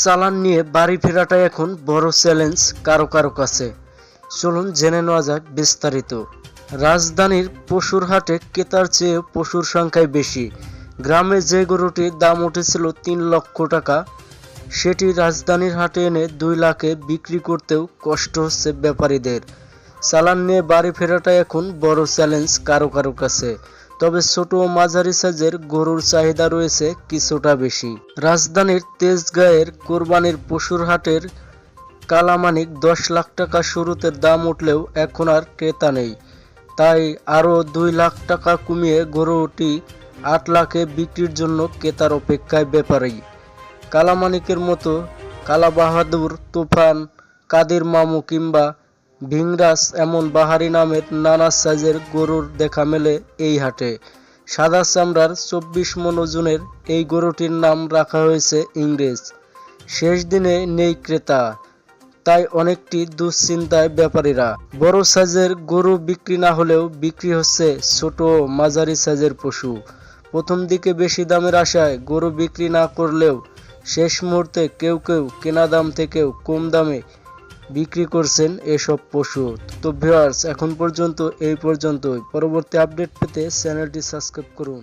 চালান নিয়ে বাড়ি ফেরাটাই এখন বড় চ্যালেঞ্জ কারও কারও কাছে। চলুন জেনে নেওয়া যাক বিস্তারিত। রাজধানীর পশুর হাটে ক্রেতার চেয়ে পশুর সংখ্যাই বেশি। গ্রামে যে গরুটির দাম উঠেছিল তিন লক্ষ টাকা, সেটি রাজধানীর হাটে এনে দুই লাখে বিক্রি করতেও কষ্ট হচ্ছে ব্যাপারীদের। চালান নিয়ে বাড়ি ফেরাটা এখন বড় চ্যালেঞ্জ কারও কারও কাছে। তবে ছোট ও মাঝারি সাইজের গরুর চাহিদা রয়েছে কিছুটা বেশি। রাজধানীর তেজগাঁয়ের কোরবানির পশুর হাটের কালামানিক দশ লাখ টাকা শুরুতে দাম উঠলেও এখন আর ক্রেতা নেই। তাই আরও দুই লাখ টাকা কমিয়ে গরুটি আট লাখে বিক্রির জন্য ক্রেতার অপেক্ষায় ব্যাপারী। কালামানিকের মতো কালাবাহাদুর, তুফান, কাদের মামু কিংবা ভিংরাস এমন বাহারি নামের নানা সাইজের গরুর দেখা মেলে এই হাটে। সাদা চামড়ার চব্বিশ মন ওজনের এই গরুটির নাম রাখা হয়েছে ইংরেজ। শেষ দিনে নেই ক্রেতা, তাই অনেকটি দুশ্চিন্তায় ব্যাপারীরা। বড় সাইজের গরু বিক্রি না হলেও বিক্রি হচ্ছে ছোট মাঝারি সাইজের পশু। প্রথম দিকে বেশি দামের আশায় গরু বিক্রি না করলেও শেষ মুহূর্তে কেউ কেউ কেনা দাম থেকেও কম দামে বিক্রি করছেন এসব পশু। তো ভিউয়ার্স, এখন পর্যন্ত, এই পর্যন্তই। পরবর্তী আপডেট পেতে চ্যানেলটি সাবস্ক্রাইব করুন।